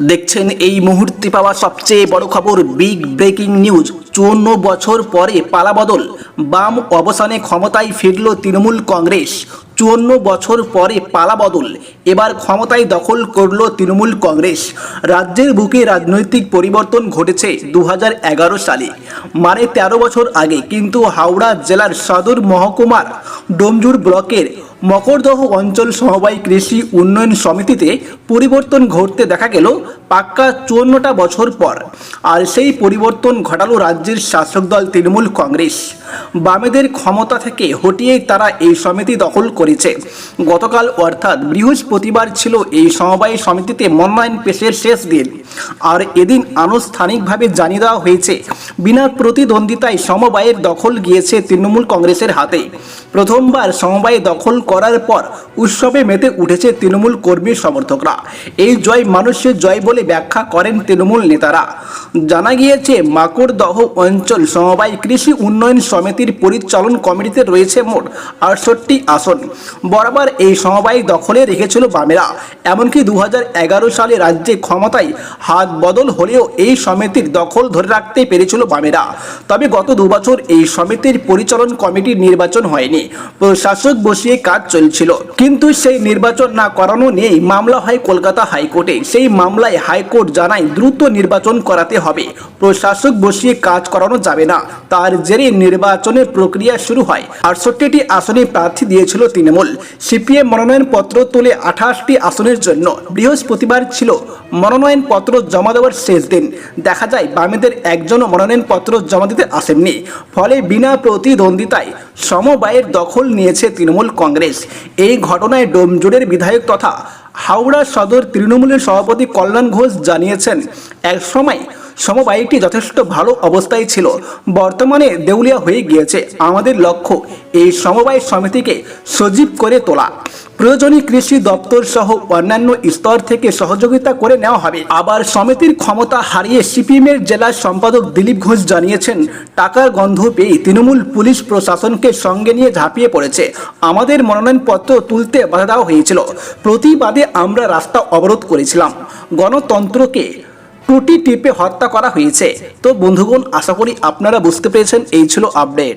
দেখছেন এই মুহূর্তে পাওয়া সবচেয়ে বড় খবর বিগ ব্রেকিং নিউজ চুয়ান্ন বছর পরে পালাবদল বাম অবসানে ক্ষমতায় ফিরল তৃণমূল কংগ্রেস। চুয়ান্ন বছর পরে পালাবদল এবার ক্ষমতায় দখল করল তৃণমূল কংগ্রেস। রাজ্যের বুকে রাজনৈতিক পরিবর্তন ঘটেছে দু হাজার এগারো সালে। মানে ১৩ বছর আগে কিন্তু হাওড়া জেলার সদর মহকুমার ডোমজুর ব্লকের মকরদহ অঞ্চল সমবায় কৃষি উন্নয়ন সমিতিতে পরিবর্তন ঘটতে দেখা গেল পাক্কা চুয়ান্নটা বছর পর। আর সেই পরিবর্তন ঘটালো রাজ্যের শাসক দল তৃণমূল কংগ্রেস। বামেদের ক্ষমতা থেকে হটিয়েই তারা এই সমিতি দখল করেছে। গতকাল অর্থাৎ বৃহস্পতিবার ছিল এই সমবায় সমিতিতে মনোনয়ন পেশের শেষ দিন। আর এদিন আনুষ্ঠানিকভাবে জানিয়ে দেওয়া হয়েছে, বিনা প্রতিদ্বন্দ্বিতায় সমবায়ের দখল গিয়েছে তৃণমূল কংগ্রেসের হাতে। প্রথমবার সমবায় দখল করার পর উৎসবে মেতে উঠেছে তৃণমূল কর্মী সমর্থকরা। এই জয় মানুষের জয় বলে ব্যাখ্যা করেন তৃণমূল নেতারা। জানা গিয়েছে, মাকড়দহ অঞ্চল সমবায় কৃষি উন্নয়ন সমিতির পরিচালন কমিটিতে রয়েছে মোট আটষট্টি আসন। বরাবর এই সমবায় দখলে রেখেছিল বামেরা। এমনকি দু হাজার এগারো সালে রাজ্যে ক্ষমতায় হাত বদল হলেও এই সমিতির দখল ধরে রাখতে পেরেছিল বামেরা। তবে গত দুবছর এই সমিতির পরিচালন কমিটির নির্বাচন হয়নি। প্রশাসক বসিয়ে কাজ চলছিল। কিন্তু সেই নির্বাচন না করানো নিয়েই মামলা হয় কলকাতা হাইকোর্টে। সেই মামলায় হাইকোর্ট জানায় দ্রুত নির্বাচন করাতে হবে। প্রশাসক বসিয়ে কাজ করানো যাবে না। তার জেরে নির্বাচনের প্রক্রিয়া শুরু হয়। আটষট্টিটি আসনে প্রার্থী দিয়েছিল তৃণমূল। সিপিএম মনোনয়নপত্র তুলে আঠাশটি আসনের জন্য। বৃহস্পতিবার ছিল মনোনয়নপত্র জমা দেওয়ার শেষ দিন। দেখা যায়, বামেদের একজনও মনোনয়নপত্র জমা দিতে আসেননি। ফলে বিনা প্রতিদ্বন্দ্বিতায় সমবায়ের দখল নিয়েছে তৃণমূল কংগ্রেস। এই ঘটনায় ডোমজোড়ের বিধায়ক তথা হাওড়া সদর তৃণমূলের সভাপতি কল্যাণ ঘোষ জানিয়েছেন এক সময় সমবায়টি যথেষ্ট ভালো অবস্থায় ছিল। বর্তমানে দেউলিয়া হয়ে গিয়েছে। আমাদের লক্ষ্য এই সমবায় সমিতিকে সজীব করে তোলা। প্রয়োজনীয় কৃষি দপ্তর সহ অন্যান্য স্তর থেকে সহযোগিতা করে নেওয়া হবে। আবার সমিতির ক্ষমতা হারিয়ে সিপিএমের জেলা সম্পাদক দিলীপ ঘোষ জানিয়েছেন, টাকার গন্ধ পেয়ে তৃণমূল পুলিশ প্রশাসনকে সঙ্গে নিয়ে ঝাঁপিয়ে পড়েছে। আমাদের মনোনয়নপত্র তুলতে বাধা দেওয়া হয়েছিল। প্রতিবাদে আমরা রাস্তা অবরোধ করেছিলাম। গণতন্ত্রকে টুটি টিপে হত্যা করা হয়েছে। তো বন্ধুগণ, আশা করি আপনারা বুঝতে পেরেছেন, এই ছিল আপডেট